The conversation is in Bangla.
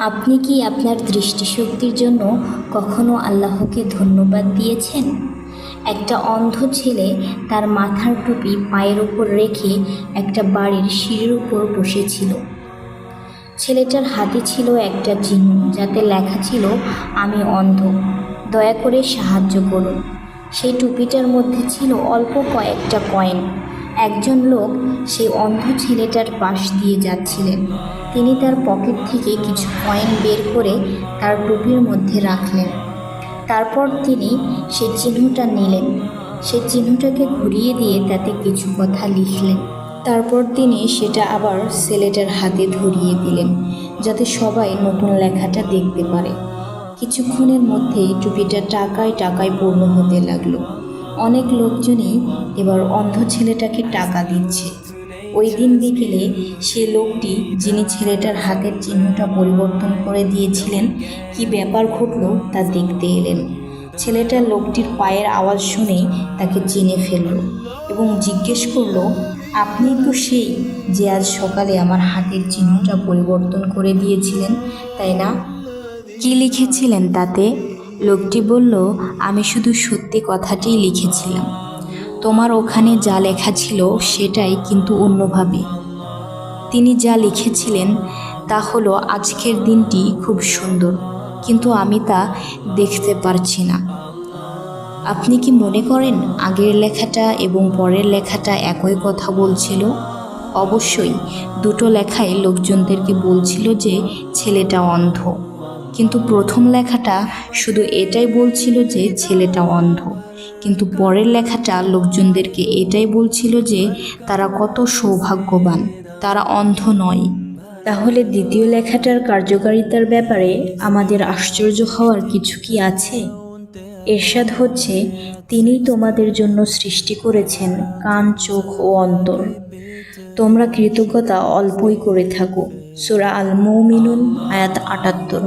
আপনি কি আপনার দৃষ্টিশক্তির জন্য কখনো আল্লাহকে ধন্যবাদ দিয়েছেন? একটা অন্ধ ছেলে তার মাথার টুপি পায়ের উপর রেখে একটা বাড়ির সিঁড়ির উপর বসেছিল। ছেলেটার হাতে ছিল একটা চিহ্ন যাতে লেখা ছিল, আমি অন্ধ। দয়া করে সাহায্য করুন। সেই টুপিটার মধ্যে ছিল অল্প কয়েকটা কয়েন। একজন লোক সেই অন্ধ ছেলেটার পাশ দিয়ে যাচ্ছিলেন। তিনি তার পকেট থেকে কিছু কয়েন বের করে তার টুপির মধ্যে রাখলেন। তারপর তিনি সেই চিহ্নটা নিলেন। সেই চিহ্নটাকে ঘুরিয়ে দিয়ে তাতে কিছু কথা লিখলেন। তারপর তিনি সেটা আবার ছেলেটার হাতে ধরিয়ে দিলেন, যাতে সবাই নতুন লেখাটা দেখতে পারে। কিছুক্ষণের মধ্যেই টুপিটা টাকায় টাকায় পূর্ণ হতে লাগল। অনেক লোকজনই এবার অন্ধ ছেলেটাকে টাকা দিচ্ছে। ওই দিন বিকেলে সে লোকটি, যিনি ছেলেটার হাতের চিহ্নটা পরিবর্তন করে দিয়েছিলেন, কি ব্যাপার ঘটলো তা দেখতে এলেন। ছেলেটা লোকটির পায়ের আওয়াজ শুনে তাকে চিনে ফেলল এবং জিজ্ঞেস করল, আপনি তো সেই যে আজ সকালে আমার হাতের চিহ্নটা পরিবর্তন করে দিয়েছিলেন, তাই না? কি লিখেছিলেন তাতে? লোকটি বলল, আমি শুধু সত্যি কথাটিই লিখেছিলাম। তোমার ওখানে যা লেখা ছিল সেটাই কিন্তু অন্যভাবে। তিনি যা লিখেছিলেন তা হলো আজকের দিনটি খুব সুন্দর, কিন্তু আমি তা দেখতে পারছি না। আপনি কি মনে করেন আগের লেখাটা এবং পরের লেখাটা একই কথা বলছিল? অবশ্যই, দুটো লেখায় লোকজনদেরকে বলছিল যে ছেলেটা অন্ধ। কিন্তু প্রথম লেখাটা শুধু এটাই বলছিল যে ছেলেটা অন্ধ। কিন্তু পরের লেখাটা লোকজনদেরকে এটাই বলছিল যে তারা কত সৌভাগ্যবান, তারা অন্ধ নয়। তাহলে দ্বিতীয় লেখাটার কার্যকারিতার ব্যাপারে আমাদের আশ্চর্য হওয়ার কিছু কি আছে? এরশাদ হচ্ছে তিনি তোমাদের জন্য সৃষ্টি করেছেন কান, চোখ ও অন্তর। তোমরা কৃতজ্ঞতা অল্পই করে থাকো। সুরা আল মৌমিনুন আয়াত আটাত্তর।